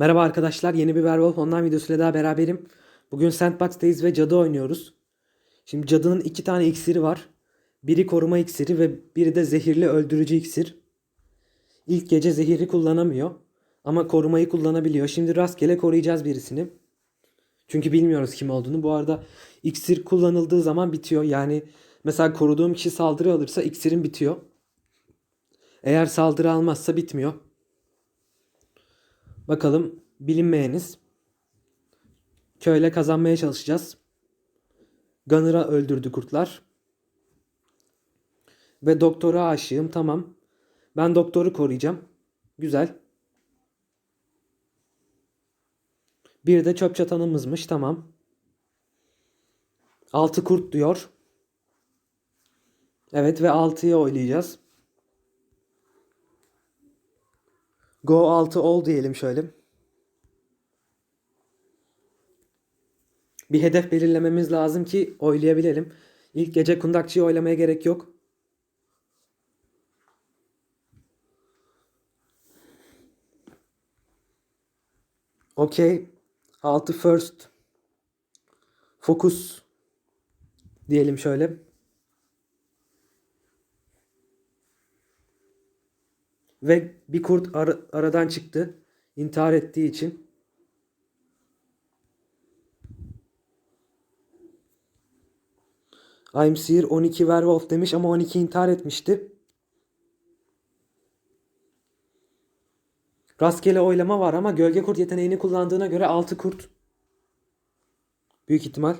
Merhaba arkadaşlar, yeni bir Werewolf Online videosuyla daha beraberim. Bugün Sandbox'tayız ve cadı oynuyoruz. Şimdi cadının iki tane iksiri var. Biri koruma iksiri ve biri de zehirli öldürücü iksir. İlk gece zehiri kullanamıyor. Ama korumayı kullanabiliyor. Şimdi rastgele koruyacağız birisini. Çünkü bilmiyoruz kim olduğunu. Bu arada iksir kullanıldığı zaman bitiyor. Yani mesela koruduğum kişi saldırı alırsa iksirin bitiyor. Eğer saldırı almazsa bitmiyor. Bakalım bilinmeyeniz. Köyle kazanmaya çalışacağız. Gunner'a öldürdü kurtlar. Ve doktora aşığım tamam. Ben doktoru koruyacağım. Güzel. Bir de çöp çatanımızmış tamam. Altı kurt diyor. Evet ve 6'ya oylayacağız. Go 6 ol diyelim şöyle. Bir hedef belirlememiz lazım ki oylayabilelim. İlk gece kundakçıyı oylamaya gerek yok. Okey. 6 first. Focus. Diyelim şöyle. Ve bir kurt ara- aradan çıktı. intihar ettiği için. Seer 12 Werewolf demiş ama 12 intihar etmişti. Rastgele oylama var ama gölge kurt yeteneğini kullandığına göre 6 kurt. Büyük ihtimal.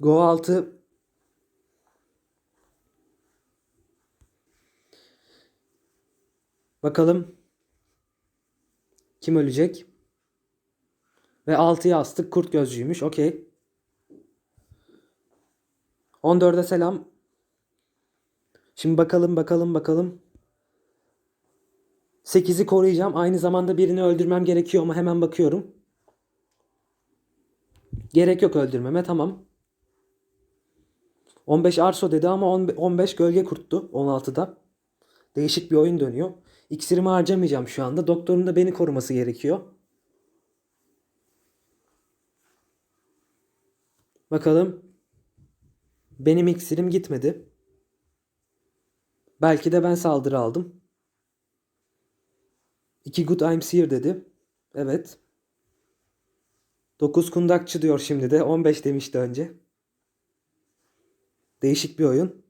Go 6 Bakalım kim ölecek? Ve 6'ya astık. Kurt gözcüymüş. Okey. 14'e selam. Şimdi bakalım bakalım bakalım. 8'i koruyacağım. Aynı zamanda birini öldürmem gerekiyor ama hemen bakıyorum. Gerek yok öldürmeme. Tamam. 15 Arso dedi ama 15 gölge kurttu 16'da. Değişik bir oyun dönüyor. İksirimi harcamayacağım şu anda. Doktorun da beni koruması gerekiyor. Bakalım. Benim iksirim gitmedi. Belki de ben saldırı aldım. İki good I'm seer dedi. Evet. 9 kundakçı diyor şimdi de. 15 demişti önce. Değişik bir oyun.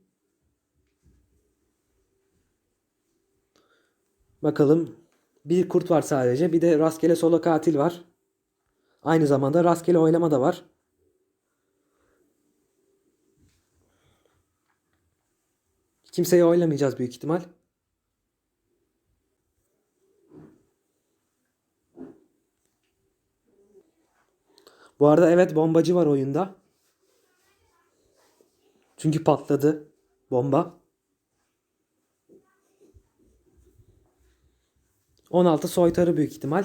Bakalım. Bir kurt var sadece. Bir de rastgele solo katil var. Aynı zamanda rastgele oylama da var. Kimseyi oylamayacağız büyük ihtimal. Bu arada evet bombacı var oyunda. Çünkü patladı bomba. 16 soytarı büyük ihtimal.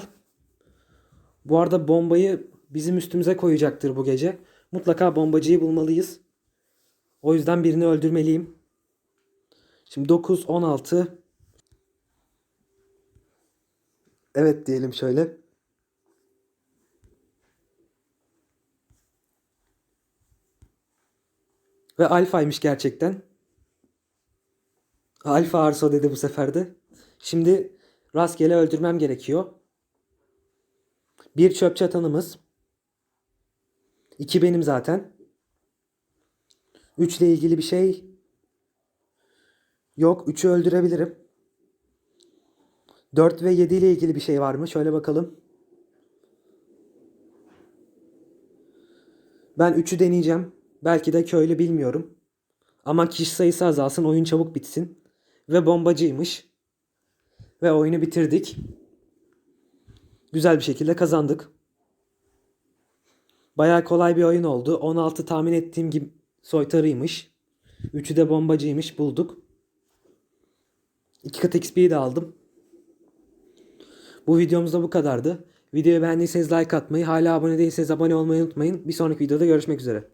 Bu arada bombayı bizim üstümüze koyacaktır bu gece. Mutlaka bombacıyı bulmalıyız. O yüzden birini öldürmeliyim. Şimdi 9, 16. Evet diyelim şöyle. Ve alfaymış gerçekten. Alfa Arso dedi bu sefer de. Şimdi Rastgele öldürmem gerekiyor. Bir çöp çatanımız. İki benim zaten. Üçle ilgili bir şey yok. Üçü öldürebilirim. Dört ve yedi ile ilgili bir şey var mı? Şöyle bakalım. Ben üçü deneyeceğim. Belki de köylü bilmiyorum. Ama kişi sayısı azalsın, oyun çabuk bitsin. Ve bombacıymış. Ve oyunu bitirdik. Güzel bir şekilde kazandık. Bayağı kolay bir oyun oldu. 16 tahmin ettiğim gibi soytarıymış. 3'ü de bombacıymış bulduk. 2 kat XP'yi de aldım. Bu videomuz da bu kadardı. Videoyu beğendiyseniz like atmayı, hala abone değilseniz abone olmayı unutmayın. Bir sonraki videoda görüşmek üzere.